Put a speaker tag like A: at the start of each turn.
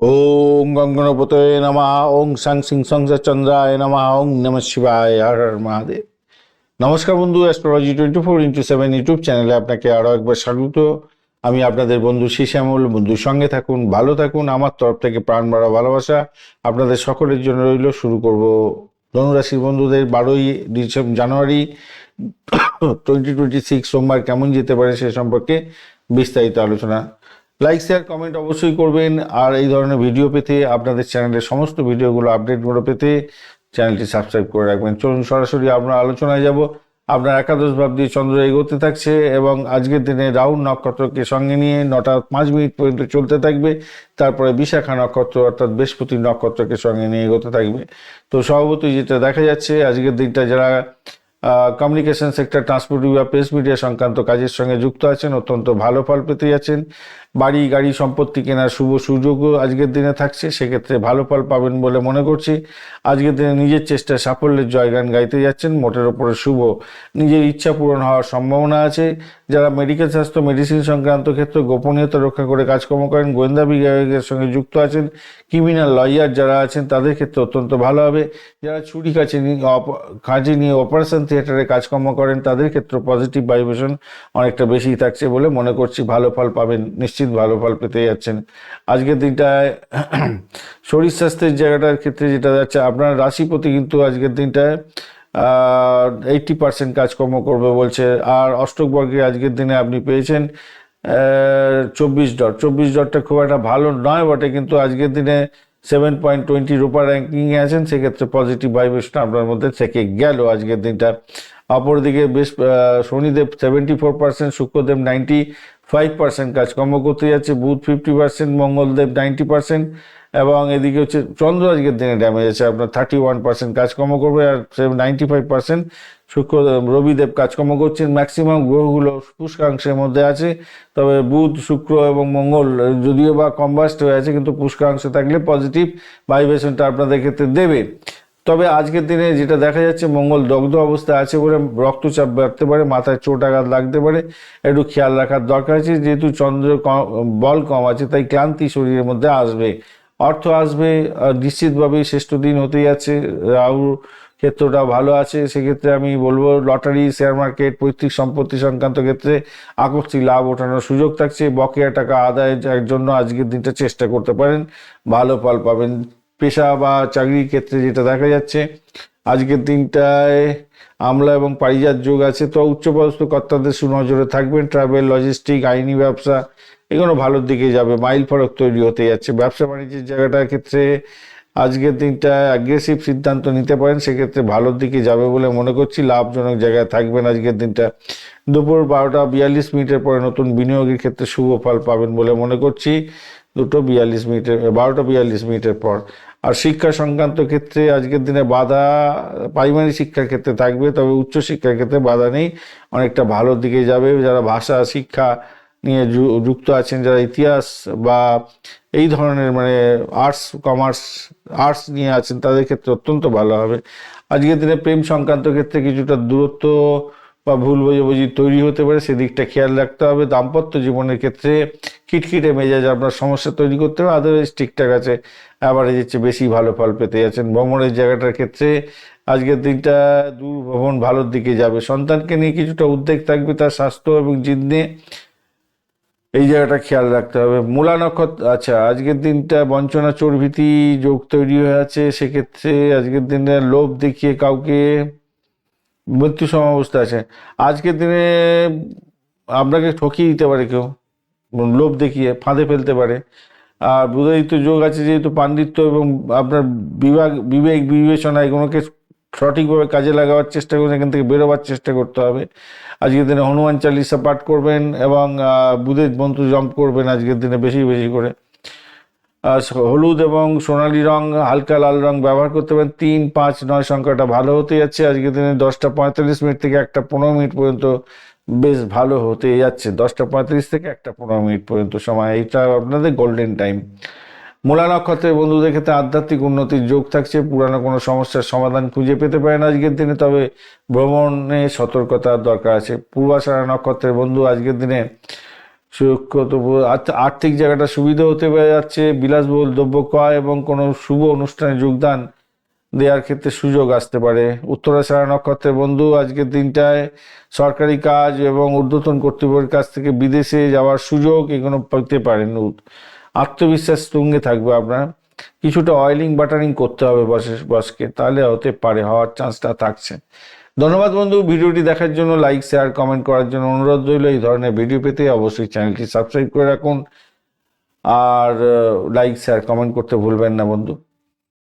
A: ওং গঙ্গনপতয়ে নমঃ ওং সাং সিং সংস চন্দ্রায় নমঃ ওং নম শিবায়, হর হর মহাদেব। নমস্কার বন্ধু astrology twenty four into seven YouTube চ্যানেলে আপনাকে আরও একবার স্বাগত। আমি আপনাদের বন্ধু শ্যামল। বন্ধুর সঙ্গে থাকুন, ভালো থাকুন, আমার তরফ থেকে প্রাণ ভরা ভালোবাসা আপনাদের সকলের জন্য রইল। শুরু করব ধনুরাশির বন্ধুদের বারোই December January twenty twenty six সোমবার কেমন যেতে পারে সে সম্পর্কে বিস্তারিত আলোচনা। লাইক শেয়ার কমেন্ট অবশ্যই করবেন। আর এই ধরনের ভিডিও পেতে আপনাদের চ্যানেলের সমস্ত ভিডিওগুলো আপডেটগুলো পেতে চ্যানেলটি সাবস্ক্রাইব করে রাখবেন। চলুন সরাসরি আমরা আলোচনায় যাব। আপনার একাদশ ভাব দিয়ে চন্দ্র এগোতে থাকছে এবং আজকের দিনে রাউন্ড নক্ষত্রকে সঙ্গে নিয়ে নটা পাঁচ মিনিট পর্যন্ত চলতে থাকবে। তারপরে বিশাখা নক্ষত্র অর্থাৎ বৃহস্পতি নক্ষত্রকে সঙ্গে নিয়ে এগোতে থাকবে। তো স্বভাবতই যেটা দেখা যাচ্ছে, আজকের দিনটা যারা কমিউনিকেশন সেক্টর ট্রান্সপোর্ট বা প্রেস মিডিয়া সংক্রান্ত কাজের সঙ্গে যুক্ত আছেন, অত্যন্ত ভালো ফল পেতে যাচ্ছেন। বাড়ি, গাড়ি সম্পত্তি কেনার শুভ সুযোগও আজকের দিনে থাকছে, সেক্ষেত্রে ভালো ফল পাবেন বলে মনে করছি। আজকের দিনে নিজের চেষ্টায় সাফল্যের জয়গান গাইতে যাচ্ছেন, মোটের ওপরে শুভ নিজের ইচ্ছা পূরণ হওয়ার সম্ভাবনা আছে। যারা মেডিকেল স্বাস্থ্য মেডিসিন সংক্রান্ত ক্ষেত্রে গোপনীয়তা রক্ষা করে কাজকর্ম করেন, গোয়েন্দা বিভাগের সঙ্গে যুক্ত আছেন ক্রিমিনাল লয়ার যারা আছেন, তাদের ক্ষেত্রে অত্যন্ত ভালো হবে। যারা ছুরি কাছে নিয়ে কাজে নিয়ে অপারেশন থিয়েটারে কাজকর্ম করেন, তাদের ক্ষেত্রে পজিটিভ ভাইব্রেশন অনেকটা বেশি থাকছে বলে মনে করছি ভালো ফল পাবেন, নিশ্চিত ভালো ফল পেতে যাচ্ছেন। আজকের দিনটায় শরীর স্বাস্থ্যের জায়গাটার ক্ষেত্রে যেটা যাচ্ছে, আপনার রাশিপতি কিন্তু আজকের দিনটায় এইটটি পার্সেন্ট কাজকর্ম করবে বলছে। আর অষ্টক বর্গে আজকের দিনে আপনি পেয়েছেন চব্বিশ ডট। চব্বিশ ডটটা খুব একটা ভালো নয় বটে, কিন্তু আজকের দিনে সেভেন পয়েন্ট টোয়েন্টি রুপার র্যাঙ্কিংয়ে আছেন, সেক্ষেত্রে পজিটিভ ভাইব্রেশন আপনার মধ্যে থেকে গেল আজকের দিনটা। অপরদিকে বেশ Shanidev seventy four percent Shukradev ninety five percent কাজকর্ম করতে যাচ্ছে Budh fifty percent Mangaldev ninety percent এবং এদিকে হচ্ছে চন্দ্র আজকের দিনে ড্যামেজ আছে, আপনার থার্টি ওয়ান পার্সেন্ট কাজকর্ম করবে আর নাইনটি ফাইভ পার্সেন্ট শুক্র, রবিদেব কাজকর্ম করছেন ম্যাক্সিমাম গ্রহগুলো পুষ্কাংশের মধ্যে আছে, তবে বুধ, শুক্র এবং মঙ্গল যদিও বা কম্বাস্ট হয়ে আছে, কিন্তু পুষ্কাংশে থাকলে পজিটিভ ভাইব্রেশনটা আপনাদের ক্ষেত্রে দেবে। তবে আজকের দিনে যেটা দেখা যাচ্ছে, মঙ্গল দগ্ধ অবস্থায় আছে বলে রক্তচাপ বাড়তে পারে, মাথায় চোট আঘাত লাগতে পারে। একটু খেয়াল রাখার দরকার আছে, যেহেতু চন্দ্রের ক- বল কম আছে, তাই ক্লান্তি শরীরের মধ্যে আসবে। অর্থ আসবে নিশ্চিতভাবে শ্রেষ্ঠ দিন হতে যাচ্ছে। রাহু ক্ষেত্রটা ভালো আছে, সেক্ষেত্রে আমি বলব লটারি শেয়ার মার্কেট পৈতৃক সম্পত্তি সংক্রান্ত ক্ষেত্রে আকস্মিক লাভ ওঠানোর সুযোগ থাকছে। বকেয়া টাকা আদায়ের জন্য আজকের দিনটা চেষ্টা করতে পারেন, ভালো ফল পাবেন। পেশা বা চাকরির ক্ষেত্রে যেটা দেখা যাচ্ছে, আজকের দিনটায় আমলা এবং পারিজাত যোগ আছে, তো উচ্চপদস্থ কর্তাদের সুনজরে থাকবেন। ট্রাভেল, লজিস্টিক, আইনি ব্যবসা, এগুলো ভালোর দিকে যাবে, মাইল ফলক তৈরি হতে যাচ্ছে। ব্যবসা বাণিজ্যের জায়গাটার ক্ষেত্রে আজকের দিনটা অ্যাগ্রেসিভ সিদ্ধান্ত নিতে পারেন, সেক্ষেত্রে ভালোর দিকে যাবে বলে মনে করছি। লাভজনক জায়গায় থাকবেন আজকের দিনটা। দুপুর বারোটা বিয়াল্লিশ মিনিটের পরে নতুন বিনিয়োগের ক্ষেত্রে শুভ ফল পাবেন বলে মনে করছি। দুটো বিয়াল্লিশ মিনিটের, বারোটা বিয়াল্লিশ মিনিটের পর। আর শিক্ষা সংক্রান্ত ক্ষেত্রে আজকের দিনে বাধা প্রাইমারি শিক্ষার ক্ষেত্রে থাকবে, তবে উচ্চ শিক্ষার ক্ষেত্রে বাধা নেই। অনেকটা ভালোর দিকে যাবে। যারা ভাষা, শিক্ষা নিয়ে যুক্ত আছেন, যারা ইতিহাস বা এই ধরনের মানে আর্টস কমার্স আর্টস নিয়ে আছেন, তাদের ক্ষেত্রে অত্যন্ত ভালো হবে। আজকের দিনে প্রেম সংক্রান্ত ক্ষেত্রে কিছুটা দূরত্ব বা ভুল বোঝাবুঝি তৈরি হতে পারে, সেদিকটা খেয়াল রাখতে হবে। দাম্পত্য জীবনের ক্ষেত্রে খিটখিটে মেজাজ আপনার সমস্যা তৈরি করতে হবে আদারওয়াইজ ঠিকঠাক আছে অ্যাভারেজের চেয়ে বেশি ভালো ফল পেতে যাচ্ছেন। ভ্রমণের জায়গাটার ক্ষেত্রে আজকের দিনটা দূর ভ্রমণ ভালোর দিকে যাবে। সন্তানকে নিয়ে কিছুটা উদ্বেগ থাকবে তার স্বাস্থ্য এবং জিদ এই জায়গাটা খেয়াল রাখতে হবে। মূলা নক্ষত্র আচ্ছা আজকের দিনটা বঞ্চনা, চোরভীতি যোগ তৈরি হয়ে আছে। সেক্ষেত্রে আজকের দিনে লোভ দেখিয়ে কাউকে মৃত্যু সমাবস্থা আছে। আজকের দিনে আপনাকে ঠকিয়ে দিতে পারে কেউ, লোভ দেখিয়ে, ফাঁদে ফেলতে পারে। আর বুধাদিত্য যোগ আছে যেহেতু পাণ্ডিত্য এবং আপনার বিভাগ, বিবেক বিবেচনা এগুলোকে সঠিকভাবে কাজে লাগাবার চেষ্টা করবেন এখান থেকে বেরোবার চেষ্টা করতে হবে। আজকের দিনে হনুমান চালিসা পাঠ করবেন এবং বুধের মন্ত্র জম্প করবেন আজকের দিনে বেশি বেশি করে। হলুদ এবং সোনালী রং, হালকা লাল রং ব্যবহার করতে পারেন। তিন, পাঁচ, নয় সংখ্যাটা ভালো হতে যাচ্ছে। আজকের দিনে দশটা পঁয়তাল্লিশ মিনিট থেকে একটা পনেরো মিনিট পর্যন্ত বেশ ভালো হতে যাচ্ছে। দশটা পঁয়তাল্লিশ থেকে একটা পনেরো মিনিট পর্যন্ত সময়। এটা আপনাদের গোল্ডেন টাইম মূলা নক্ষত্রের বন্ধুদের ক্ষেত্রে আধ্যাত্মিক উন্নতির যোগ থাকছে। পুরানো কোনো সমস্যার সমাধান খুঁজে পেতে পারেন আজকের দিনে, তবে ভ্রমণে সতর্কতার দরকার আছে। পূর্বাশারা নক্ষত্রের বন্ধু আজকের দিনে সুরক্ষিত আর্থিক জায়গাটা সুবিধা হতে যাচ্ছে, বিলাসবহুল দ্রব্য ক্রয় এবং কোনো শুভ অনুষ্ঠানে যোগদান দেওয়ার ক্ষেত্রে সুযোগ আসতে পারে। উত্তরাষাঢ়া নক্ষত্রের বন্ধু, আজকের দিনটায় সরকারি কাজ এবং ঊর্ধ্বতন কর্তৃপক্ষের কাছ থেকে বিদেশে যাওয়ার সুযোগ এগুলো পেতে পারেন আত্মবিশ্বাস তুঙ্গে থাকবে আপনার। কিছুটা অয়েলিং বাটারিং করতে হবে বসে বসকে, তাহলে হতে পারে, হওয়ার চান্সটা থাকছে। ধন্যবাদ বন্ধু, ভিডিওটি দেখার জন্য লাইক শেয়ার কমেন্ট করার জন্য অনুরোধ রইল। এই ধরনের ভিডিও পেতে অবশ্যই চ্যানেলটি সাবস্ক্রাইব করে রাখুন। আর লাইক শেয়ার কমেন্ট করতে ভুলবেন না বন্ধু।